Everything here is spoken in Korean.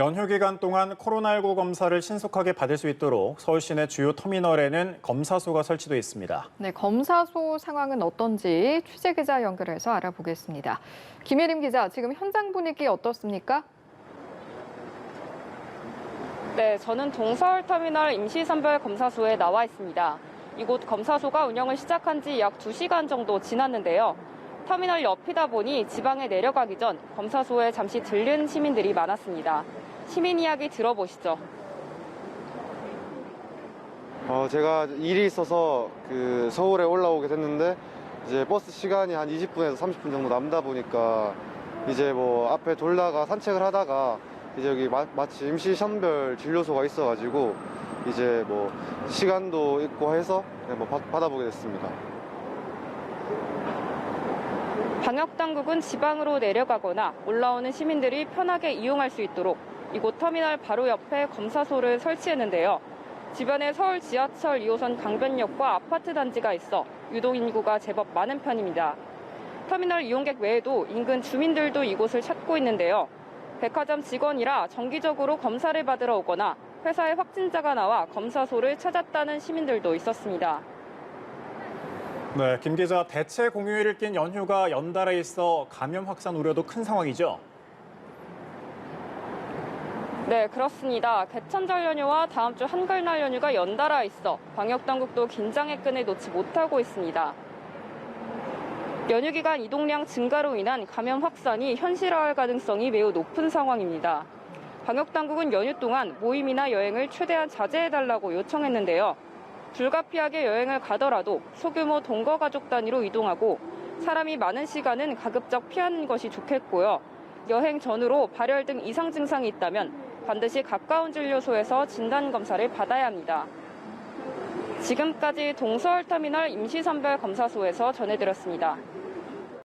연휴 기간 동안 코로나19 검사를 신속하게 받을 수 있도록 서울 시내 주요 터미널에는 검사소가 설치돼 있습니다. 네, 검사소 상황은 어떤지 취재 기자 연결해서 알아보겠습니다. 김예림 기자, 지금 현장 분위기 어떻습니까? 네, 저는 동서울터미널 임시선별 검사소에 나와 있습니다. 이곳 검사소가 운영을 시작한 지 약 2시간 정도 지났는데요. 터미널 옆이다 보니 지방에 내려가기 전 검사소에 잠시 들른 시민들이 많았습니다. 시민 이야기 들어보시죠. 어, 제가 일이 있어서 그 서울에 올라오게 됐는데 이제 버스 시간이 한 20분에서 30분 정도 남다 보니까 이제 뭐 앞에 돌다가 산책을 하다가 이제 여기 마, 마치 임시 선별 진료소가 있어가지고 이제 뭐 시간도 있고 해서 그냥 뭐 받- 받아보게 됐습니다. 방역 당국은 지방으로 내려가거나 올라오는 시민들이 편하게 이용할 수 있도록 이곳 터미널 바로 옆에 검사소를 설치했는데요. 주변에 서울 지하철 2호선 강변역과 아파트 단지가 있어 유동 인구가 제법 많은 편입니다. 터미널 이용객 외에도 인근 주민들도 이곳을 찾고 있는데요. 백화점 직원이라 정기적으로 검사를 받으러 오거나 회사에 확진자가 나와 검사소를 찾았다는 시민들도 있었습니다. 네, 김 기자, 대체 공휴일을 낀 연휴가 연달아 있어 감염 확산 우려도 큰 상황이죠. 네, 그렇습니다. 개천절 연휴와 다음 주 한글날 연휴가 연달아 있어 방역 당국도 긴장의 끈을 놓지 못하고 있습니다. 연휴 기간 이동량 증가로 인한 감염 확산이 현실화할 가능성이 매우 높은 상황입니다. 방역 당국은 연휴 동안 모임이나 여행을 최대한 자제해 달라고 요청했는데요. 불가피하게 여행을 가더라도 소규모 동거 가족 단위로 이동하고 사람이 많은 시간은 가급적 피하는 것이 좋겠고요. 여행 전후로 발열 등 이상 증상이 있다면 반드시 가까운 진료소에서 진단 검사를 받아야 합니다. 지금까지 동서울터미널 임시선별 검사소에서 전해드렸습니다.